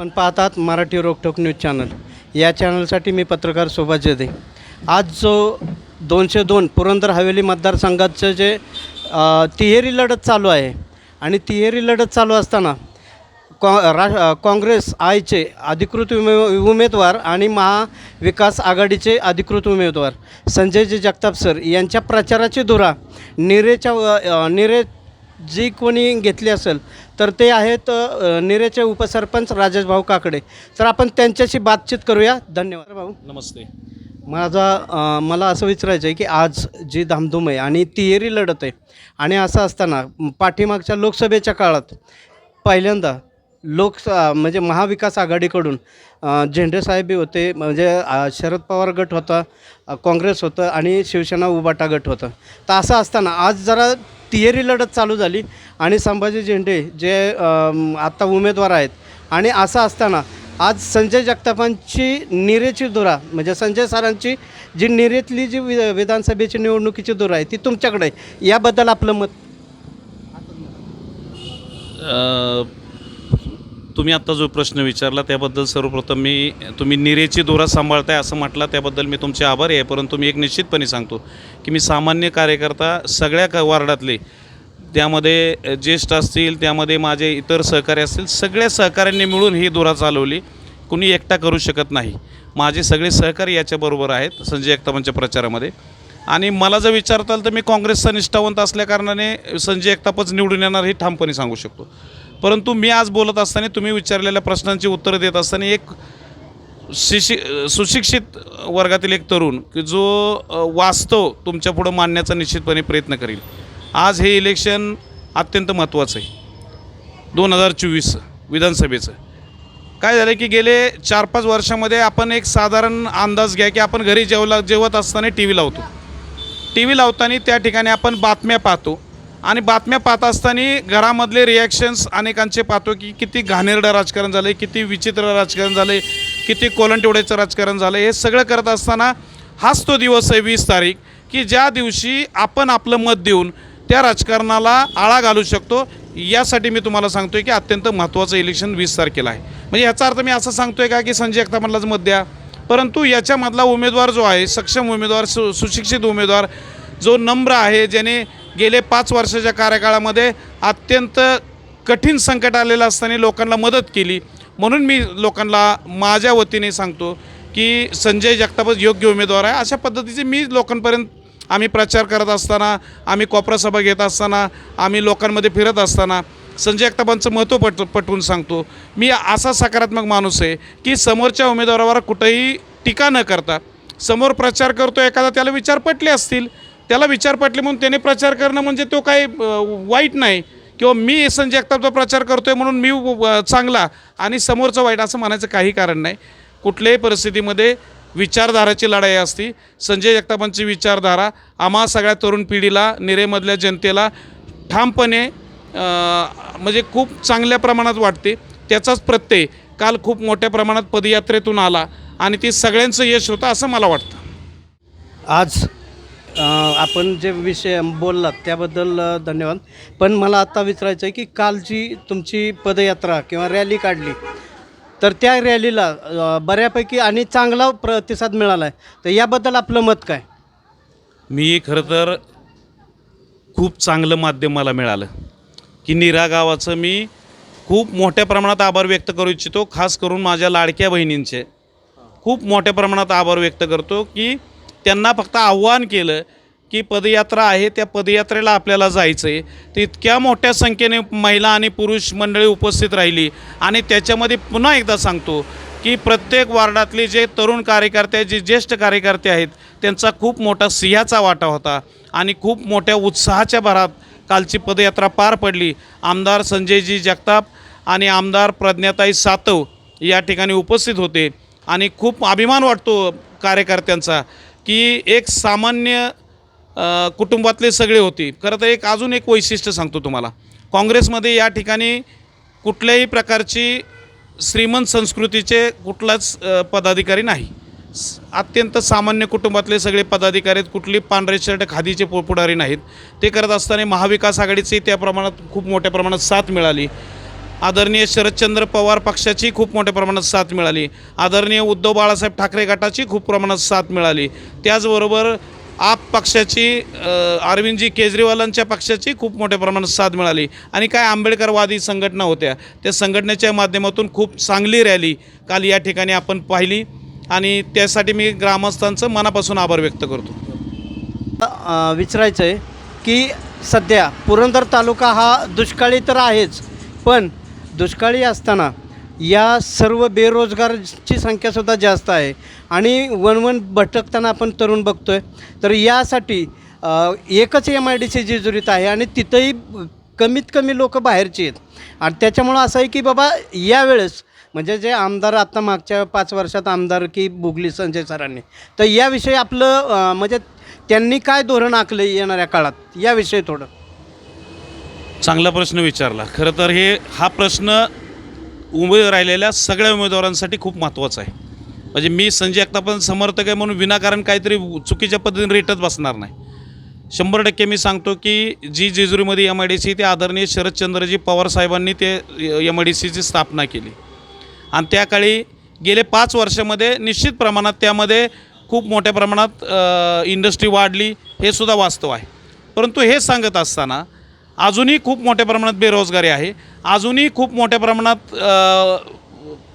आपण पाहतात Marathi रोकठोक news channel. या चॅनलसाठी मी पत्रकार शोभा जदे आज जो दोनशे दोन पुरंदर हवेली मतदारसंघाचं जे तिहेरी लढत चालू आहे आणि तिहेरी लढत चालू असताना कॉ रा काँग्रेस आयचे अधिकृत उमे उमेदवार आणि महाविकास आघाडीचे अधिकृत उमेदवार संजयजी जगताप सर यांच्या प्रचाराची धुरा निरेच्या निरे जी कोणी घेतली असेल तर ते आहेत निरेचे उपसरपंच राजेश भाऊ काकडे. तर आपण त्यांच्याशी बातचीत करूया. धन्यवाद. भाऊ. नमस्ते. माझा मला असं विचारायचं आहे की आज जी धामधूम आहे आणि तिहेरी लढत आहे आणि असं असताना पाठीमागच्या लोकसभेच्या काळात पहिल्यांदा लोक म्हणजे महाविकास आघाडीकडून झेंडेसाहेबी होते म्हणजे शरद पवार गट होता काँग्रेस होतं आणि शिवसेना उबाटा गट होतं. तर असं असताना आज जरा तिहेरी लढत चालू झाली आणि संभाजी झेंडे जे आत्ता उमेदवार आहेत आणि असं असताना आज संजय जगतापांची निरेची धुरा म्हणजे संजय सरांची जी निरेतली जी वि विधानसभेची निवडणुकीची धुरा आहे ती तुमच्याकडे याबद्दल आपलं मत? तुम्ही आत्ता जो प्रश्न विचारला त्याबद्दल सर्वप्रथम मी तुम्ही निरेची दोरा सांभाळताय असं म्हटलं त्याबद्दल मी तुमचे आभारी आहे. परंतु मी एक निश्चितपणे सांगतो की मी सामान्य कार्यकर्ता सगळ्या क वार्डातले त्यामध्ये ज्येष्ठ असतील त्यामध्ये माझे इतर सहकारी असतील सगळ्या सहकाऱ्यांनी मिळून ही दोरा चालवली. कुणी एकटा करू शकत नाही. माझे सगळे सहकारी याच्याबरोबर आहेत संजय एकतापांच्या प्रचारामध्ये. आणि मला जर विचारताल तर मी काँग्रेसचा निष्ठावंत असल्याकारणाने संजय एकतापच निवडून येणार हे ठामपणे सांगू शकतो. परंतु मी आज बोलत असताना तुम्ही विचारलेल्या प्रश्नांची उत्तरं देत असताना एक शिशि सुशिक्षित वर्गातील एक तरुण की जो वाचतो वास्तव तुमच्या पुढं मांडण्याचा निश्चितपणे प्रयत्न करील. आज हे इलेक्शन अत्यंत महत्त्वाचं आहे. दोन हजार चोवीस विधानसभेचं. काय झालं की गेले चार पाच वर्षामध्ये आपण एक साधारण अंदाज घ्या की आपण घरी जेवला जेवत असताना टी व्ही लावतो. टी व्ही लावताना त्या ठिकाणी आपण बातम्या पाहतो. आणि बातम्या पाहत असताना घरामधले रिॲक्शन्स अनेकांचे पाहतो की किती घाणेरडं राजकारण झालं आहे किती विचित्र राजकारण झालं आहे किती कोलंटेवड्याचं राजकारण झालं हे सगळं करत असताना हाच तो दिवस आहे वीस तारीख की ज्या दिवशी आपण आपलं मत देऊन त्या राजकारणाला आळा घालू शकतो यासाठी मी तुम्हाला सांगतो आहे की अत्यंत महत्त्वाचं इलेक्शन वीस तारखेला आहे. म्हणजे याचा अर्थ मी असं सांगतो आहे का की संजय जगतापांनाच मत द्या. परंतु याच्यामधला उमेदवार जो आहे सक्षम उमेदवार सु सुशिक्षित उमेदवार जो नम्र आहे ज्याने गेले पाच वर्षाच्या कार्यकाळामध्ये अत्यंत कठीण संकट आलेलं असताना लोकांना मदत केली. म्हणून मी लोकांना माझ्या वतीने सांगतो की संजय जगतापच योग्य उमेदवार आहे. अशा पद्धतीचे मी लोकांपर्यंत आम्ही प्रचार करत असताना आम्ही कोपरा सभा घेत असताना आम्ही लोकांमध्ये फिरत असताना संजय जगतापांचं महत्त्व पट पटवून सांगतो. मी असा सकारात्मक माणूस आहे की समोरच्या उमेदवारावर कुठंही टीका न करता समोर प्रचार करतो एखादा त्याला विचार पटले असतील त्याला विचार पटले म्हणून त्याने प्रचार करणं म्हणजे तो काही वाईट नाही. किंवा मी संजय जगतापचा प्रचार करतोय म्हणून मी चांगला आणि समोरचं वाईट असं म्हणायचं काही कारण नाही. कुठल्याही परिस्थितीमध्ये विचारधाराची लढाई असती. संजय जगतापांची विचारधारा आम्हा सगळ्या तरुण पिढीला निरेमधल्या जनतेला ठामपणे म्हणजे खूप चांगल्या प्रमाणात वाटते. त्याचाच प्रत्यय काल खूप मोठ्या प्रमाणात पदयात्रेतून आला आणि ती सगळ्यांचं यश होतं असं मला वाटतं. आज आपण जे विषय बोललात त्याबद्दल धन्यवाद. पण मला आत्ता विचारायचं आहे की काल जी तुमची पदयात्रा किंवा रॅली काढली तर त्या रॅलीला बऱ्यापैकी आणि चांगला प्रतिसाद मिळाला आहे तर याबद्दल आपलं मत काय? मी खरं तर खूप चांगलं माध्यम मला मिळालं. की निरा गावाचं मी खूप मोठ्या प्रमाणात आभार व्यक्त करू इच्छितो खास करून माझ्या लाडक्या बहिणींचे. खूप मोठ्या प्रमाणात आभार व्यक्त करतो की त्यांना फक्त आव्हान केलं की पदयात्रा आहे त्या पदयात्रेला आपल्याला जायचं आहे तर इतक्या मोठ्या संख्येने महिला आणि पुरुष मंडळी उपस्थित राहिली. आणि त्याच्यामध्ये पुन्हा एकदा सांगतो की प्रत्येक वार्डातले जे तरुण कार्यकर्ते जे ज्येष्ठ कार्यकर्ते आहेत त्यांचा खूप मोठा सिंहाचा वाटा होता. आणि खूप मोठ्या उत्साहाच्या भरात कालची पदयात्रा पार पडली. आमदार संजयजी जगताप आणि आमदार प्रज्ञाताई सातव या ठिकाणी उपस्थित होते. आणि खूप अभिमान वाटतो कार्यकर्त्यांचा. की एक सामान्य कुटुंबातले सगळे होते. खरं तर एक अजून एक वैशिष्ट्य सांगतो तुम्हाला. काँग्रेसमध्ये या ठिकाणी कुठल्याही प्रकारची श्रीमंत संस्कृतीचे कुठलाच पदाधिकारी नाही. अत्यंत सामान्य कुटुंबातले सगळे पदाधिकारी आहेत. कुठली पांढरे शर्ट खादीचे पुढारी नाहीत. ते करत असताना महाविकास आघाडीचे त्या प्रमाणात खूप मोठ्या प्रमाणात साथ मिळाली. आदरणीय शरदचंद्र पवार पक्षाची खूप मोठ्या प्रमाणात साथ मिळाली. आदरणीय उद्धव बाळासाहेब ठाकरे गटाची खूप प्रमाणात साथ मिळाली. त्याचबरोबर आप पक्षाची अरविंदजी केजरीवालांच्या पक्षाची खूप मोठ्या प्रमाणात साथ मिळाली. आणि काय आंबेडकरवादी संघटना होत्या त्या संघटनेच्या माध्यमातून खूप चांगली रॅली काल या ठिकाणी आपण पाहिली. आणि त्यासाठी मी ग्रामस्थांचं मनापासून आभार व्यक्त करतो. विचारायचं आहे की सध्या पुरंदर तालुका हा दुष्काळी तर आहेच पण दुष्काळी असताना या सर्व बेरोजगारची संख्यासुद्धा जास्त आहे आणि वनवन भटकताना आपण तरुण बघतो आहे तर यासाठी एकच एम आय डी सी जेजुरीत आहे आणि तिथंही कमीत कमी लोक बाहेरची आहेत. आणि त्याच्यामुळं असं आहे की बाबा यावेळेस म्हणजे जे आमदार आत्ता मागच्या पाच वर्षात आमदार की बुगली संजय सरांनी तर याविषयी आपलं म्हणजे त्यांनी काय धोरण आखलं येणाऱ्या काळात? याविषयी थोडं. चांगला प्रश्न विचारला. खरं तर हे हा प्रश्न उभे राहिलेल्या सगळ्या उमेदवारांसाठी खूप महत्त्वाचा आहे. म्हणजे मी संजय आत्तापर्यंत समर्थक आहे म्हणून विनाकारण काहीतरी चुकीच्या पद्धतीने रेटत बसणार नाही. शंभर टक्के मी सांगतो की जी जेजुरीमध्ये एम आय डी सी ते आदरणीय शरदचंद्रजी पवार साहेबांनी ते एम आय डी सीची स्थापना केली. आणि त्या काळी गेले पाच वर्षामध्ये निश्चित प्रमाणात त्यामध्ये खूप मोठ्या प्रमाणात इंडस्ट्री वाढली हे सुद्धा वास्तव आहे. परंतु हे सांगत असताना अजूनही खूप मोठ्या प्रमाणात बेरोजगारी आहे. अजूनही खूप मोठ्या प्रमाणात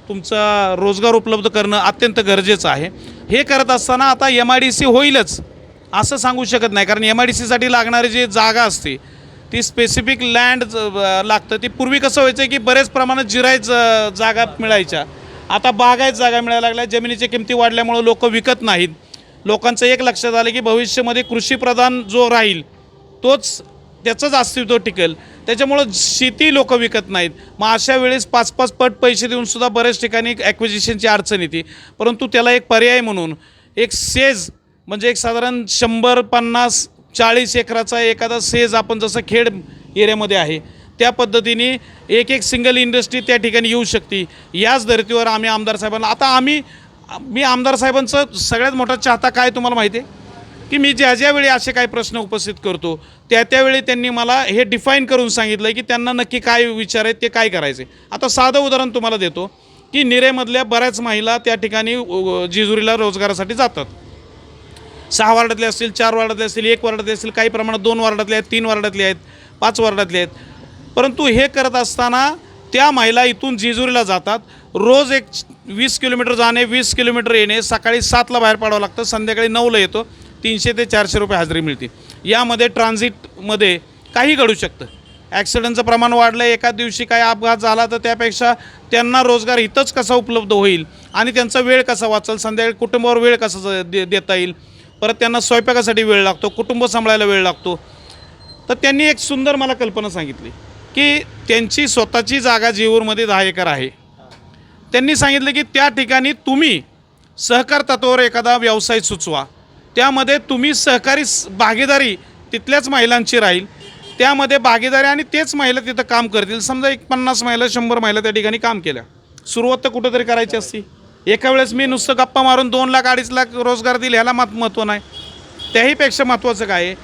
तुमचा रोजगार उपलब्ध करणं अत्यंत गरजेचं आहे. हे करत असताना आता एम आय डी सी होईलच असं सांगू शकत नाही. कारण एम आय डी सीसाठी लागणारी जी जागा असते ती स्पेसिफिक लँड लागतं. ती पूर्वी कसं व्हायचं की बरेच प्रमाणात जिरायच जागा मिळायच्या. आता बागायत जागा मिळायला लागल्या. जमिनीच्या किमती वाढल्यामुळं लोक विकत नाहीत. लोकांचं एक लक्षात आलं की भविष्यामध्ये कृषीप्रधान जो राहील तोच त्याचंच अस्तित्व टिकेल. त्याच्यामुळं शेती लोक विकत नाहीत. मग अशा वेळेस पाच पाच पट पैसे देऊन सुद्धा बऱ्याच ठिकाणी ॲक्विजिशनची अडचण येते. परंतु त्याला एक पर्याय म्हणून एक सेज म्हणजे एक साधारण शंभर पन्नास चाळीस एकराचा एखादा सेज आपण जसं खेड एरियामध्ये आहे त्या पद्धतीने एक एक सिंगल इंडस्ट्री त्या ठिकाणी येऊ शकते. याच धर्तीवर आम्ही आमदार साहेबांना आता आम्ही मी आमदार साहेबांचं सगळ्यात मोठा चाहता काय तुम्हाला माहिती आहे? की मी ज्या ज्यावेळी असे काही प्रश्न उपस्थित करतो त्या त्यावेळी त्यांनी मला हे डिफाईन करून सांगितलं की त्यांना नक्की काय विचार आहेत ते काय करायचे. आता साधं उदाहरण तुम्हाला देतो की निरेमधल्या बऱ्याच महिला त्या ठिकाणी जेजुरीला रोजगारासाठी जातात. सहा वार्डातले असतील चार वार्डातले असतील एक वार्डातले असतील काही प्रमाणात दोन वार्डातले आहेत तीन वार्डातले आहेत पाच वार्डातले आहेत. परंतु हे करत असताना त्या महिला इथून जेजुरीला जातात. रोज एक वीस किलोमीटर जाणे वीस किलोमीटर येणे सकाळी सातला बाहेर पाडावं लागतं संध्याकाळी नऊला येतो. तीनशे ते चारशे रुपये हजेरी मिळते यामध्ये ट्रान्झिटमध्ये काही घडू शकतं. ॲक्सिडेंटचं प्रमाण वाढलं एका दिवशी काही अपघात झाला तर त्यापेक्षा त्यांना रोजगार इथंच कसा उपलब्ध होईल आणि त्यांचा वेळ कसा वाचेल? संध्याकाळी कुटुंबावर वेळ कसा दे देता येईल? परत त्यांना स्वयंपाकासाठी वेळ लागतो कुटुंब सांभाळायला वेळ लागतो. तर त्यांनी एक सुंदर मला कल्पना सांगितली की त्यांची स्वतःची जागा जेऊरमध्ये दहा एकर आहे. त्यांनी सांगितलं की त्या ठिकाणी तुम्ही सहकार तत्वावर एखादा व्यवसाय सुचवा. त्यामध्ये तुम्ही सहकारी भागीदारी तिथल्याच महिलांची राहील. त्यामध्ये भागीदारी आणि तेच महिला तिथं काम करतील. समजा एक पन्नास महिला शंभर महिला त्या ठिकाणी काम केल्या. सुरुवात तर कुठंतरी करायची असती. एका वेळेस मी नुसतं गप्पा मारून दोन लाख अडीच लाख रोजगार दिले ह्याला मात महत्त्व नाही. त्याहीपेक्षा महत्त्वाचं काय आहे?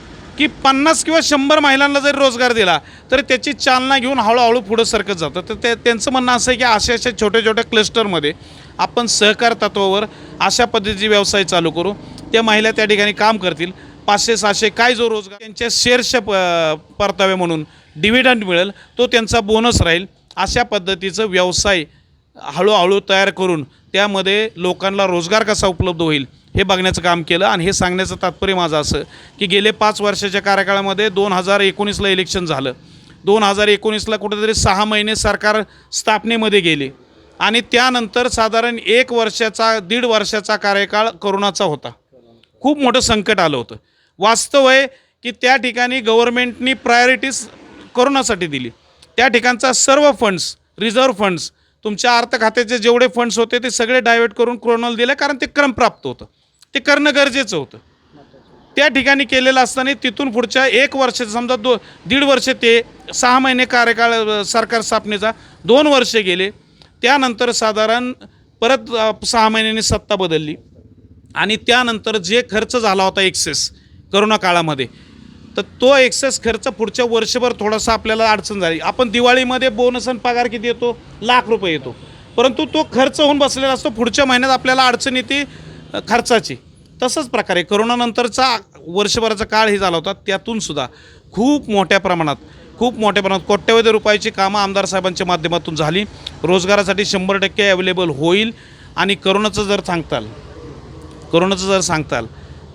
की पन्नास किंवा शंभर महिलांना जरी रोजगार दिला तर त्याची चालना घेऊन हळूहळू पुढं सरकत जातं. तर ते त्यांचं म्हणणं असं आहे की अशा अशा छोट्या छोट्या क्लस्टरमध्ये आपण सहकार तत्वावर अशा पद्धतीचे व्यवसाय चालू करू. त्या महिला त्या ठिकाणी काम करतील. पाचशे सहाशे काय जो रोजगार त्यांच्या शेअर्सच्या प परताव्या म्हणून डिव्हिडंड मिळेल तो त्यांचा बोनस राहील. अशा पद्धतीचं व्यवसाय हळूहळू तयार करून त्यामध्ये लोकांना रोजगार कसा उपलब्ध होईल हे बघण्याचं काम केलं. आणि हे सांगण्याचं तात्पर्य माझं असं की गेले पाच वर्षाच्या कार्यकाळामध्ये दोन हजार एकोणीसला इलेक्शन झालं. दोन हजार एकोणीसला कुठेतरी सहा महिने सरकार स्थापनेमध्ये गेले. आणि त्यानंतर साधारण एक वर्षाचा दीड वर्षाचा कार्यकाळ करोनाचा होता. खूप मोठं संकट आलं होतं. वास्तव आहे की त्या ठिकाणी गव्हर्मेंटनी प्रायोरिटीज करोनासाठी दिली. त्या ठिकाणचा सर्व फंड्स रिझर्व्ह फंड्स तुमच्या अर्थ खात्याचे जेवढे फंड्स होते ते सगळे डायव्हर्ट करून कोरोनाला दिले कारण ते क्रमप्राप्त होतं. ते करणं गरजेचं होतं. त्या ठिकाणी केलेलं असताना तिथून पुढच्या एक वर्ष समजा दो दीड वर्ष ते सहा महिने कार्यकाळ सरकार स्थापनेचा दोन वर्ष गेले. त्यानंतर साधारण परत सहा महिन्यांनी सत्ता बदलली. आणि त्यानंतर जे खर्च झाला होता एक्सेस करोना काळामध्ये तर तो एक्सेस खर्च पुढच्या वर्षभर थोडासा आपल्याला अडचण झाली. आपण दिवाळीमध्ये बोनस आणि पगार किती येतो? लाख रुपये येतो. परंतु तो खर्च होऊन बसलेला असतो. पुढच्या महिन्यात आपल्याला अडचण येते खर्चाची. तसंच प्रकारे करोनानंतरचा वर्षभराचा काळ हे झाला होता. त्यातून सुद्धा खूप मोठ्या प्रमाणात खूप मोठ्या प्रमाणात कोट्यवधी रुपयाची कामं आमदार साहेबांच्या माध्यमातून झाली. रोजगारासाठी शंभर टक्के अवेलेबल होईल. आणि करोनाचं जर सांगताल करोनाचं जर सांगताल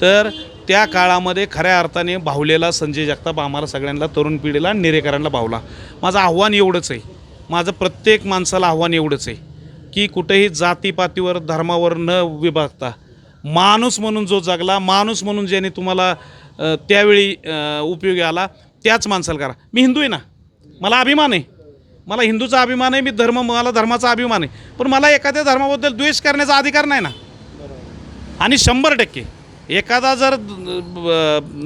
तर त्या काळामध्ये खऱ्या अर्थाने भावलेला संजय जगताप आम्हाला सगळ्यांना तरुण पिढीला निरेकरांना भावला. माझं आव्हान एवढंच आहे. माझं प्रत्येक माणसाला आव्हान एवढंच आहे की कुठेही जातीपातीवर धर्मावर न विभागता माणूस म्हणून जो जगला माणूस म्हणून ज्याने तुम्हाला त्यावेळी उपयोगी आला त्याच माणसाला करा. मी हिंदू आहे ना. मला अभिमान आहे. मला हिंदूचा अभिमान आहे मी धर्म मला धर्माचा अभिमान आहे. पण मला एखाद्या धर्माबद्दल द्वेष करण्याचा अधिकार नाही ना. आणि शंभर टक्के. एखादा जर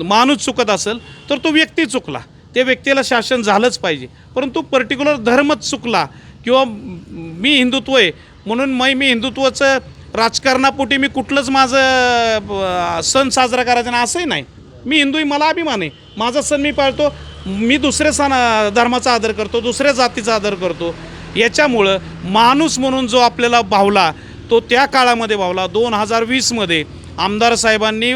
माणूस चुकत असेल तर तो व्यक्ती चुकला. त्या व्यक्तीला शासन झालंच पाहिजे. परंतु पर्टिक्युलर धर्मच चुकला किंवा मी हिंदुत्व आहे म्हणून मै मी हिंदुत्वाचं राजकारणापोटी मी कुठलंच माझं सण साजरा करायचा ना असंही नाही. मी हिंदू आहे मला अभिमान आहे. माझा सण मी पाळतो मी दुसऱ्या सण धर्माचा आदर करतो दुसऱ्या जातीचा आदर करतो. याच्यामुळं माणूस म्हणून जो आपल्याला भावला तो त्या काळामध्ये भावला. दोन हजार वीसमध्ये आमदार साहेबांनी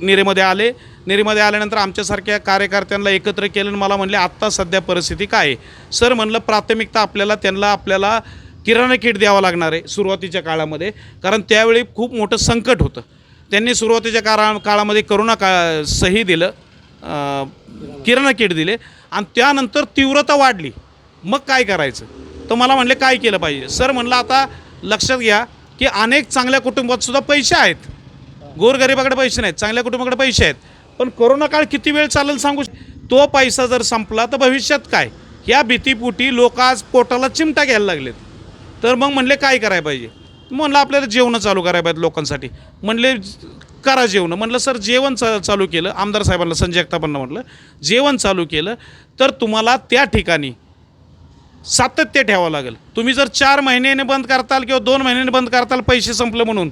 निरेमध्ये आले. निरेमध्ये आल्यानंतर आमच्यासारख्या कार्यकर्त्यांना एकत्र केलं आणि मला म्हणले आत्ता सध्या परिस्थिती काय आहे? सर म्हणलं प्राथमिकता आपल्याला त्यांना आपल्याला किराणा किट द्यावं लागणार आहे सुरुवातीच्या काळामध्ये. कारण त्यावेळी खूप मोठं संकट होतं. त्यांनी सुरुवातीच्या काळा काळामध्ये करोना का सही दिलं किराणा किट दिले आणि त्यानंतर तीव्रता वाढली. मग काय करायचं? तर मला म्हणले काय केलं पाहिजे? सर म्हणलं आता लक्षात घ्या की अनेक चांगल्या कुटुंबात सुद्धा पैसे आहेत. गोरगरिबाकडे पैसे नाहीत चांगल्या कुटुंबाकडे पैसे आहेत. पण कोरोना काळ किती वेळ चालेल सांगू तो पैसा जर संपला तर भविष्यात काय? या भीतीपोटी लोक आज पोटाला चिमटा घ्यायला लागलेत. तर मग म्हणले काय करायला पाहिजे? म्हणलं आपल्याला जेवणं चालू करायला पाहिजे लोकांसाठी. म्हणले करा जेवणं. म्हणलं सर जेवण चा चालू केलं. आमदार साहेबांना संजय जगतापांना म्हटलं जेवण चालू केलं तर तुम्हाला त्या ठिकाणी सातत्य ठेवावं लागेल. तुम्ही जर चार महिन्याने बंद करताल किंवा दोन महिन्याने बंद करताल पैसे संपले म्हणून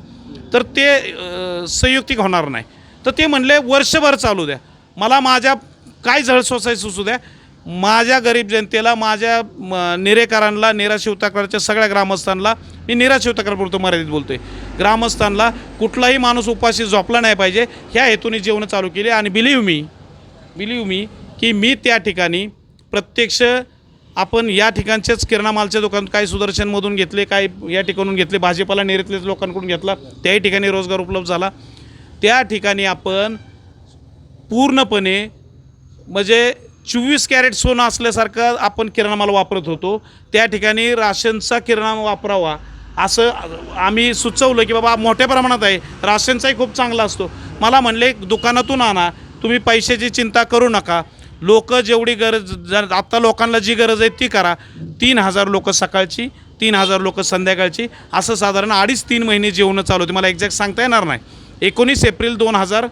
तर ते संयुक्तिक होणार नाही. तर ते म्हणले वर्षभर चालू द्या. मला माझ्या काय झळ सोसायची सुचू द्या. माझ्या गरीब जनतेला माझ्या म, नेरेकरांना नेरा शिवताकरच्या सगळ्या ग्रामस्थांना मी नेरा बोलतो मर्यादित बोलतोय. ग्रामस्थांना कुठलाही माणूस उपाशी झोपला नाही पाहिजे ह्या हेतूने जेवणं चालू केली. आणि बिलीव मी बिलीव मी की मी त्या ठिकाणी प्रत्यक्ष आपण या ठिकाणच्याच किराणा मालच्या दुकान काही सुदर्शनमधून घेतले काही या ठिकाणून घेतले भाजीपाला नेरीतलेच लोकांकडून घेतला त्याही ठिकाणी रोजगार उपलब्ध झाला. त्या ठिकाणी आपण पूर्णपणे म्हणजे चोवीस कॅरेट सोनं असल्यासारखं आपण किराणा माल वापरत होतो. त्या ठिकाणी राशनचा किराणा वापरावा असं आम्ही सुचवलं की बाबा मोठ्या प्रमाणात आहे. राशनचाही खूप चांगला असतो. मला म्हणले दुकानातून आणा. तुम्ही पैशाची चिंता करू नका. लोक जेवढी गरज जर आत्ता लोकांना जी गरज आहे ती करा. तीन हजार लोक सकाळची तीन हजार लोक संध्याकाळची असं साधारण अडीच तीन महिने जेवणं चालू होते. मला एक्झॅक्ट सांगता येणार नाही. एकोणीस एप्रिल दोन हजार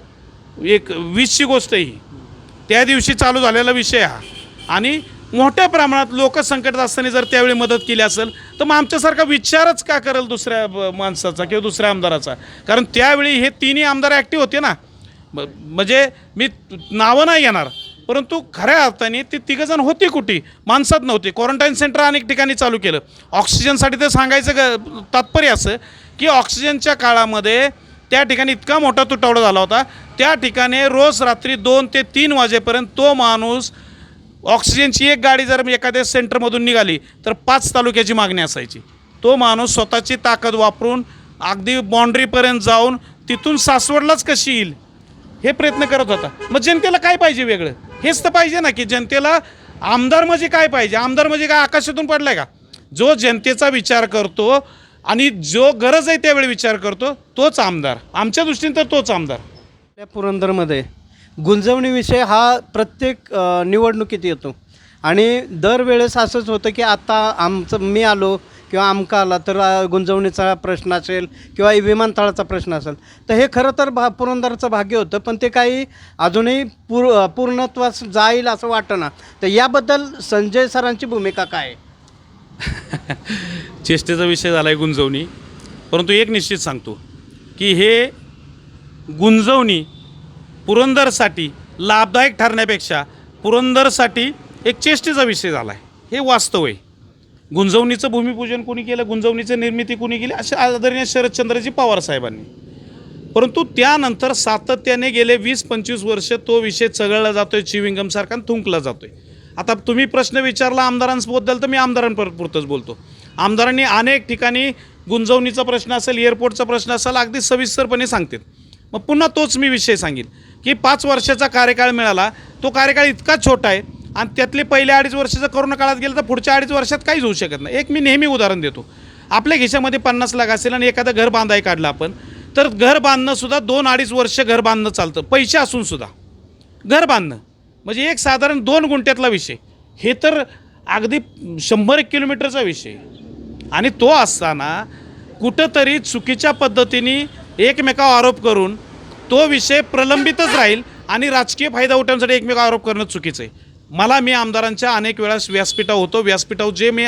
एक वीसची गोष्ट आहे ही. त्या दिवशी चालू झालेला विषय हा. आणि मोठ्या प्रमाणात लोक संकटात असताना जर त्यावेळी मदत केली असेल तर मग आमच्यासारखा विचारच का करेल दुसऱ्या ब- माणसाचा किंवा दुसऱ्या आमदाराचा? कारण त्यावेळी हे तिन्ही आमदार ॲक्टिव्ह होते ना. म्हणजे मी नावं नाही घेणार परंतु खऱ्या अर्थाने ती तिघंजण होती कुठे? माणसात नव्हती. क्वारंटाईन सेंटर अनेक ठिकाणी चालू केलं. ऑक्सिजनसाठी तर सांगायचं ग तात्पर्य असं की ऑक्सिजनच्या काळामध्ये त्या ठिकाणी इतका मोठा तुटवडा झाला होता. त्या ठिकाणी रोज रात्री दोन ते तीन वाजेपर्यंत तो माणूस ऑक्सिजनची एक गाडी जर एखाद्या सेंटरमधून निघाली तर पाच तालुक्याची मागणी असायची. तो माणूस स्वतःची ताकद वापरून अगदी बाँड्रीपर्यंत जाऊन तिथून सासवडलाच कशी येईल? हे प्रयत्न करत होता. मग जनतेला काय पाहिजे वेगळं? हेच तर पाहिजे ना की जनतेला आमदार म्हणजे काय पाहिजे? आमदार म्हणजे काय आकाशातून पडलाय का? जो जनतेचा विचार करतो आणि जो गरज आहे त्यावेळी विचार करतो तोच आमदार. आमच्या दृष्टीने तर तोच आमदार. आपल्या पुरंदरमध्ये गुंजवणी विषय हा प्रत्येक निवडणुकीत येतो. आणि दरवेळेस असंच होतं की आता आमचं मी आलो किंवा आमका आला तर गुंजवणीचा प्रश्न असेल किंवा विमानतळाचा प्रश्न असेल. तर हे खरं तर भा पुरंदरचं भाग्य होतं पण ते काही अजूनही पूर पूर्णत्वास जाईल असं वाटतं तर याबद्दल संजय सरांची भूमिका काय? आहे चेष्टेचा विषय झाला आहे गुंजवणी. परंतु एक निश्चित सांगतो की हे गुंजवणी पुरंदरसाठी लाभदायक ठरण्यापेक्षा पुरंदरसाठी एक चेष्टेचा विषय झाला आहे हे वास्तव आहे. गुंजवणीचं भूमिपूजन कोणी केलं गुंजवणीचं निर्मिती कोणी केली अशा आदरणीय शरदचंद्रजी पवार साहेबांनी. परंतु त्यानंतर सातत्याने गेले वीस पंचवीस वर्ष तो विषय चघळला जातोय चिविंगमसारखा थुंकला थुंकला जातोय. आता तुम्ही प्रश्न विचारला आमदारांबद्दल तर मी आमदारांपुरतंच बोलतो. आमदारांनी अनेक ठिकाणी गुंजवणीचा प्रश्न असेल एअरपोर्टचा प्रश्न असेल अगदी सविस्तरपणे सांगतात मग पुन्हा तोच मी विषय सांगेन की पाच वर्षाचा कार्यकाळ मिळाला तो कार्यकाळ इतका छोटा आहे आणि त्यातले पहिले अडीच वर्षाचं कोरोना काळात गेलं तर पुढच्या अडीच वर्षात काहीच होऊ शकत नाही. एक मी नेहमी उदाहरण देतो. आपल्या खिशामध्ये पन्नास लाख असेल आणि एखादं घर बांधाय काढलं आपण तर घर बांधणंसुद्धा दोन अडीच वर्ष घर बांधणं चालतं पैसे असून सुद्धा. घर बांधणं. म्हणजे एक साधारण दोन गुंठ्यातला विषय. हे तर अगदी शंभर एक किलोमीटरचा विषय. आणि तो असताना कुठंतरी चुकीच्या पद्धतीने एकमेकावर आरोप करून तो विषय प्रलंबितच राहील आणि राजकीय फायदा उठवण्यासाठी एकमेकावर आरोप करणं चुकीचं आहे. मला मी आमदारांच्या अनेक वेळा व्यासपीठावर होतो. व्यासपीठावर जे मी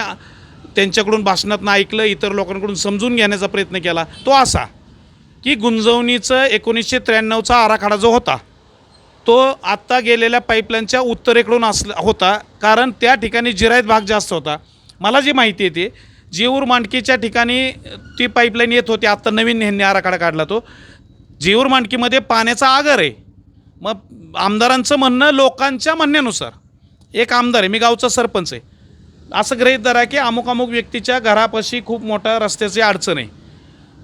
त्यांच्याकडून भाषणातनं ऐकलं इतर लोकांकडून समजून घेण्याचा प्रयत्न केला तो असा की गुंजवणीचं एकोणीसशे त्र्याण्णवचा आराखडा जो होता तो आत्ता गेलेल्या पाईपलाईनच्या उत्तरेकडून असला होता. कारण त्या ठिकाणी जिरायत भाग जास्त होता. मला जी माहिती येते जेऊर मांडकीच्या ठिकाणी ती पाईपलाईन येत होती. आत्ता नवीन ह्यांनी आराखडा काढला तो. जेऊर मांडकीमध्ये पाण्याचा आगर आहे. मग आमदारांचं म्हणणं लोकांच्या म्हणण्यानुसार. एक आमदार आहे मी गावचा सरपंच आहे. असं ग्रहित धरा की अमुक अमुक व्यक्तीच्या घरापाशी खूप मोठा रस्त्याची अडचण आहे.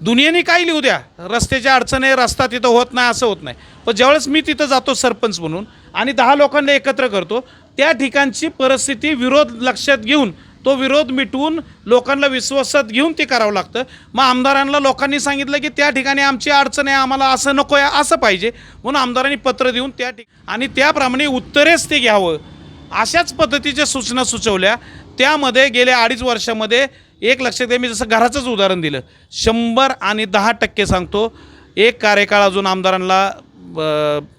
दुनियेने काय लिहू द्या रस्त्याची अडचण आहे रस्ता तिथं होत नाही असं होत नाही. पण ज्यावेळेस मी तिथं जातो सरपंच म्हणून आणि दहा लोकांना एकत्र करतो त्या ठिकाणची परिस्थिती विरोध लक्षात घेऊन तो विरोध मिटवून लोकांना विश्वासात घेऊन ते करावं लागतं. मग आमदारांना लोकांनी सांगितलं की त्या ठिकाणी आमची अडचण आहे आम्हाला असं नको आहे असं पाहिजे. म्हणून आमदारांनी पत्र देऊन त्या ठिक आणि त्याप्रमाणे उत्तरेच ते घ्यावं. अशाच पद्धतीच्या सूचना सुचवल्या. त्यामध्ये गेल्या अडीच वर्षामध्ये एक लक्षात घ्या मी जसं घराचंच उदाहरण दिलं. शंभर आणि दहा टक्के सांगतो एक कार्यकाळ अजून आमदारांना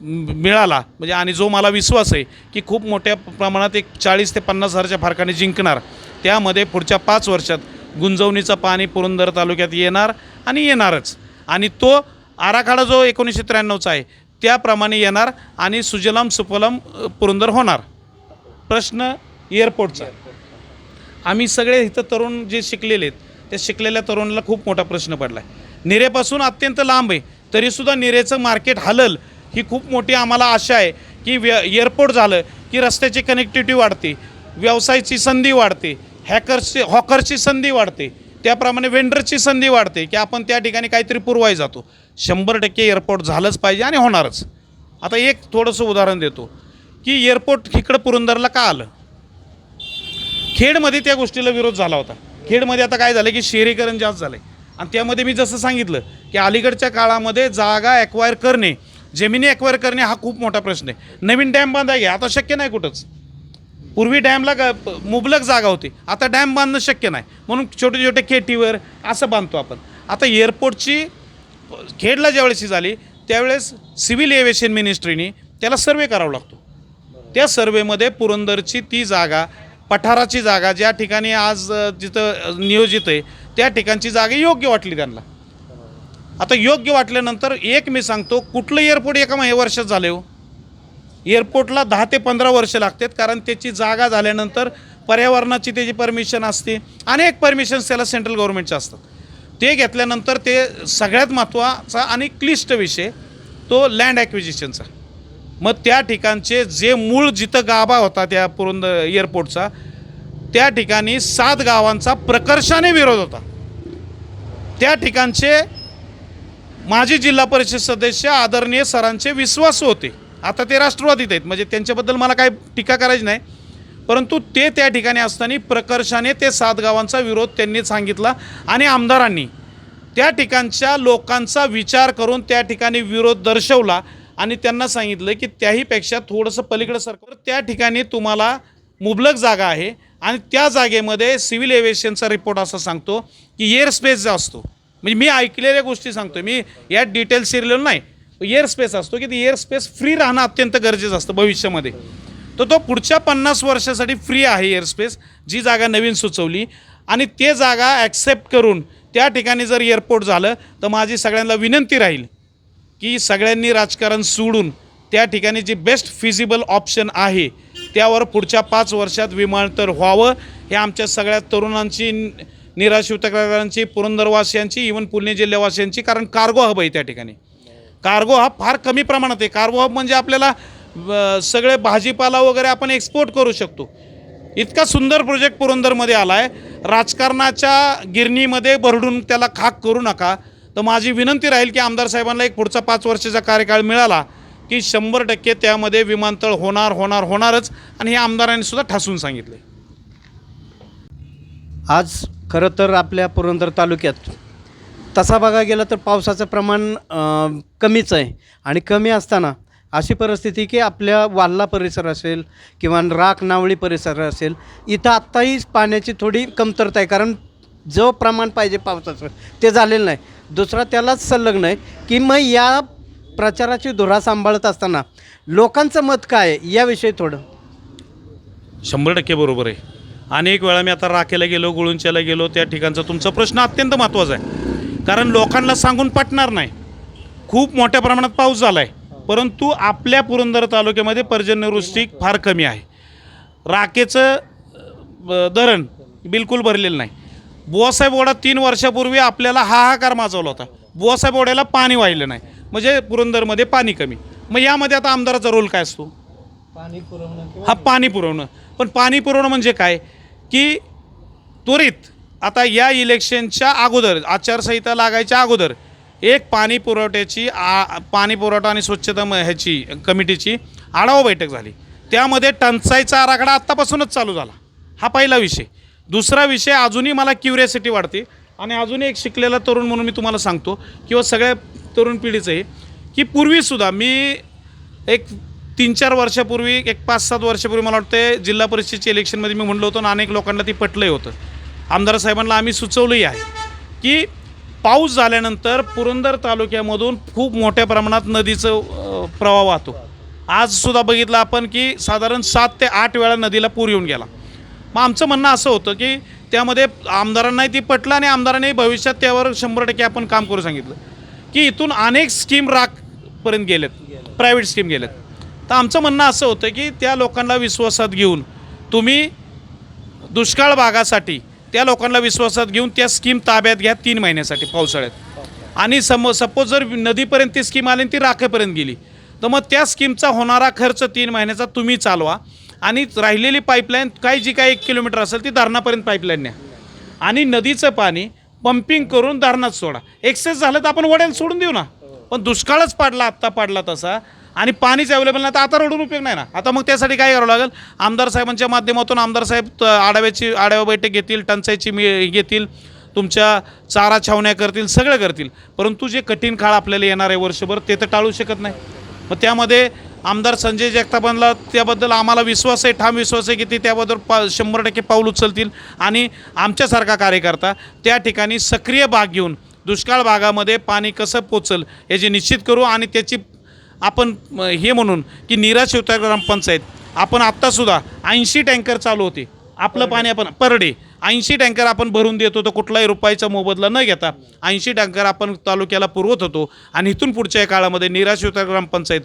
मिळाला. म्हणजे आणि जो मला विश्वास आहे की खूप मोठ्या प्रमाणात एक चाळीस ते पन्नास हजारच्या फरकाने जिंकणार. त्यामध्ये पुढच्या पाच वर्षात गुंजवणीचं पाणी पुरंदर तालुक्यात येणार आणि येणारच. आणि तो आराखडा जो एकोणीसशे त्र्याण्णवचा आहे त्याप्रमाणे येणार आणि सुजलाम सुफलम पुरंदर होणार. प्रश्न एअरपोर्टचा. आम्ही सगळे इथं तरुण जे शिकलेले आहेत त्या शिकलेल्या तरुणाला खूप मोठा प्रश्न पडला आहे निरेपासून अत्यंत लांब आहे तरीसुद्धा निरेचं मार्केट हलल ही खूप मोठी आम्हाला आशा आहे की व्य एअरपोर्ट झालं की रस्त्याची कनेक्टिव्हिटी वाढते व्यवसायाची संधी वाढते हॅकर्सची हॉकरची संधी वाढते त्याप्रमाणे वेंडरची संधी वाढते की आपण त्या ठिकाणी काहीतरी पुरवाय जातो. शंभर टक्के एअरपोर्ट झालंच पाहिजे आणि होणारच. आता एक थोडंसं उदाहरण देतो. की एअरपोर्ट इकडं पुरंदरला का आलं? खेडमध्ये त्या गोष्टीला विरोध झाला होता. खेडमध्ये आता काय झालं की शहरीकरण जास्त झालं आहे आणि त्यामध्ये मी जसं सांगितलं की अलीकडच्या काळामध्ये जागा ॲक्वायर करणे जमिनी ॲक्वायर करणे हा खूप मोठा प्रश्न आहे. नवीन डॅम बांधाय घ्या आता शक्य नाही कुठंच. पूर्वी डॅमला ग मुबलक जागा होती. आता डॅम बांधणं शक्य नाही. म्हणून छोटे छोटे खेटीवर असं बांधतो आपण. आता एअरपोर्टची खेडला ज्यावेळेस झाली त्यावेळेस सिव्हिल एव्हिएशन मिनिस्ट्रीनी त्याला सर्वे करावा लागतो. त्या सर्वेमध्ये पुरंदरची ती जागा पठाराची जागा ज्या ठिकाणी आज जिथं नियोजित आहे त्या ठिकाणची जागा योग्य वाटली त्यांना. आता योग्य वाटल्यानंतर एक मी सांगतो कुठलं एअरपोर्ट एका महि वर्षात झाले हो. एअरपोर्टला दहा ते पंधरा वर्ष लागतात कारण त्याची जागा झाल्यानंतर पर्यावरणाची त्याची परमिशन असते. अनेक परमिशन्स त्याला सेंट्रल गव्हर्नमेंटच्या असतात. ते घेतल्यानंतर ते सगळ्यात महत्त्वाचा आणि क्लिष्ट विषय तो लँड ॲक्विजिशनचा मग त्या ठिकाणचे जे मूळ जिथं गाभा होता त्या पुरंद एअरपोर्टचा त्या ठिकाणी सात गावांचा प्रकर्षाने विरोध होता. त्या ठिकाणचे माजी जिल्हा परिषद सदस्य आदरणीय सरांचे विश्वास होते. आता ते राष्ट्रवादीत आहेत म्हणजे त्यांच्याबद्दल मला काही टीका करायची नाही. परंतु ते त्या ठिकाणी असताना प्रकर्षाने ते सात गावांचा विरोध त्यांनी सांगितला आणि आमदारांनी त्या ठिकाणच्या लोकांचा विचार करून त्या ठिकाणी विरोध दर्शवला. आणि त्यांना सांगितलं की त्याहीपेक्षा थोडंसं पलीकडं सरकार त्या ठिकाणी तुम्हाला मुबलक जागा आहे. आणि त्या जागेमध्ये सिव्हिल एव्हिएशनचा रिपोर्ट असा सांगतो की एअर स्पेस जो असतो म्हणजे मी ऐकलेल्या गोष्टी सांगतो मी यात डिटेल्स शिरलेलो नाही. एअर स्पेस असतो की ती एअर स्पेस फ्री राहणं अत्यंत गरजेचं असतं भविष्यामध्ये. तर तो पुढच्या पन्नास वर्षासाठी फ्री आहे एअर स्पेस जी जागा नवीन सुचवली. आणि ते जागा ॲक्सेप्ट करून त्या ठिकाणी जर एअरपोर्ट झालं तर माझी सगळ्यांना विनंती राहील की सगळ्यांनी राजकारण सोडून त्या ठिकाणी जी बेस्ट फिजिबल ऑप्शन आहे त्यावर पुढच्या पाच वर्षात विमानतळ व्हावं. हे आमच्या सगळ्या तरुणांची निराशिवतकरांची पुरंदरवासियांची इवन पुणे जिल्ह्यावासियांची कारण कार्गो हब आहे त्या ठिकाणी. कार्गो हब फार कमी प्रमाणात आहे. कार्गो हब म्हणजे आपल्याला सगळे भाजीपाला वगैरे आपण एक्सपोर्ट करू शकतो. इतका सुंदर प्रोजेक्ट पुरंदरमध्ये आला आहे राजकारणाच्या गिरणीमध्ये भरडून त्याला खाक करू नका. तर माझी विनंती राहील की आमदार साहेबांना एक पुढचा पाच वर्षाचा कार्यकाळ मिळाला की शंभर टक्के त्यामध्ये विमानतळ होणार होणार होणारच. आणि हे आमदारांनी सुद्धा ठासून सांगितले. आज खरं तर आपल्या पुरंदर तालुक्यात तसा बघा गेलं तर पावसाचं प्रमाण कमीच आहे. आणि कमी असताना अशी परिस्थिती की आपल्या वाल्ला परिसर असेल किंवा राख नावळी परिसर असेल इथं आत्ताही पाण्याची थोडी कमतरता आहे. कारण जो प्रमाण पाहिजे पावसाचं ते झालेलं नाही. दुसरा त्यालाच संलग्न आहे की मग या प्रचाराची धुरा सांभाळत असताना लोकांचं मत काय आहे? याविषयी थोडं. शंभर टक्के बरोबर आहे. अनेक वेळा मी आता राखेला गेलो गुळुंच्याला गेलो त्या ठिकाणचा तुमचा प्रश्न अत्यंत महत्त्वाचा आहे. कारण लोकांना सांगून पटणार नाही. खूप मोठ्या प्रमाणात पाऊस झाला आहे परंतु आपल्या पुरंदर तालुक्यामध्ये पर्जन्यवृष्टी फार कमी आहे. राखेचं धरण बिलकुल भरलेलं नाही. बुवासाहेब ओढा तीन वर्षापूर्वी आपल्याला हाहाकार माजवला होता. बुवासाहेब ओढ्याला पाणी वाहिलं नाही. म्हणजे पुरंदरमध्ये पाणी कमी. मग यामध्ये आता आमदाराचा रोल काय असतो? पाणी पुरवणं हा पाणी पुरवणं. पण पाणी पुरवणं म्हणजे काय? की त्वरित आता या इलेक्शनच्या अगोदर आचारसंहिता लागायच्या अगोदर एक पाणी पुरवठ्याची आ पाणी पुरवठा आणि स्वच्छता म- ह्याची कमिटीची आढावा बैठक झाली. त्यामध्ये टंचाईचा आराखडा आत्तापासूनच चालू झाला. हा पहिला विषय. दुसरा विषय अजूनही मला क्युरियासिटी वाढते. आणि अजूनही एक शिकलेला तरुण म्हणून मी तुम्हाला सांगतो किंवा सगळ्या तरुण पिढीचं की पूर्वीसुद्धा मी एक तीन चार वर्षापूर्वी एक पाच सात वर्षापूर्वी मला वाटतं जिल्हा परिषदेच्या इलेक्शनमध्ये मी म्हणलो होतो आणि अनेक लोकांना ती पटलंही होतं. आमदार साहेबांना आम्ही सुचवलंही आहे की पाऊस झाल्यानंतर पुरंदर तालुक्यामधून खूप मोठ्या प्रमाणात नदीचं प्रवाह वाहतो. आजसुद्धा बघितलं आपण की साधारण सात ते आठ वेळा नदीला पूर येऊन गेला. मग आमचं म्हणणं असं होतं की त्यामध्ये आमदारांनाही ती पटलं आणि आमदारांनी भविष्यात त्यावर शंभर टक्के आपण काम करू सांगितलं. की इथून अनेक स्कीम राखपर्यंत गेलेत. प्रायव्हेट स्कीम गेलेत. तर आमचं म्हणणं असं होतं की त्या लोकांना विश्वासात घेऊन तुम्ही दुष्काळ भागासाठी त्या लोकांना विश्वासात घेऊन त्या स्कीम ताब्यात घ्या तीन महिन्यासाठी पावसाळ्यात. आणि सम सपोज जर नदीपर्यंत ती स्कीम आली आणि ती राखेपर्यंत गेली तर मग त्या स्कीमचा होणारा खर्च तीन महिन्याचा तुम्ही चालवा. आणि राहिलेली पाईपलाईन काही जी काही एक किलोमीटर असेल ती धरणापर्यंत पाईपलाईन न्या आणि नदीचं पाणी पंपिंग करून धरणात सोडा. एक्सेस झालं तर आपण वड्याला सोडून देऊ ना. पण दुष्काळच पाडला आत्ता पाडला तसा. आणि पाणीच अवेलेबल नाही तर आता रडून उपयोग नाही ना. आता मग त्यासाठी काय करावं लागेल? आमदार साहेबांच्या माध्यमातून आमदार साहेब आढाव्याची आढावा बैठक घेतील टंचाईची मी घेतील तुमच्या चारा छावण्या करतील सगळं करतील. परंतु जे कठीण काळ आपल्याला येणार आहे वर्षभर ते तर टाळू शकत नाही. मग त्यामध्ये आमदार संजय जगतापांना त्याबद्दल आम्हाला विश्वास आहे ठाम विश्वास आहे की ते त्याबद्दल पा शंभर टक्के पाऊल उचलतील आणि आमच्यासारखा कार्यकर्ता त्या ठिकाणी सक्रिय भाग घेऊन दुष्काळ भागामध्ये पाणी कसं पोचल याची निश्चित करू आणि त्याची आपण हे म्हणून की नीरा शिवता ग्रामपंचायत. आपण आत्तासुद्धा ऐंशी टँकर चालू होते. आपलं पाणी आपण पर डे ऐंशी टँकर आपण भरून देत होतो कुठलाही रुपयाचा मोबदला न घेता ऐंशी टँकर आपण तालुक्याला पुरवत होतो. आणि इथून पुढच्या काळामध्ये नीरा शिवता ग्रामपंचायत.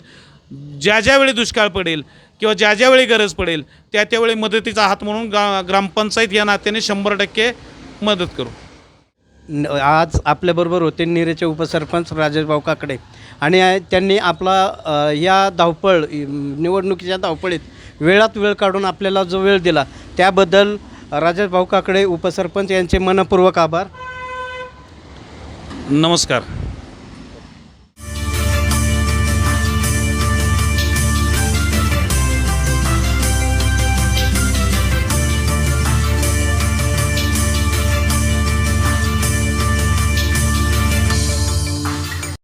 ज्या ज्यावेळी दुष्काळ पडेल किंवा ज्या ज्यावेळी गरज पडेल त्या त्यावेळी मदतीचा हात म्हणून गा ग्रामपंचायत या नात्याने शंभर टक्के मदत करू. आज आपल्याबरोबर होते निरेचे उपसरपंच राजेश भाऊ काकडे. आणि त्यांनी आपला या धावपळ निवडणुकीच्या धावपळीत वेळात वेळ काढून आपल्याला जो वेळ दिला त्याबद्दल राजेश भाऊ काकडे उपसरपंच यांचे मनपूर्वक आभार. नमस्कार.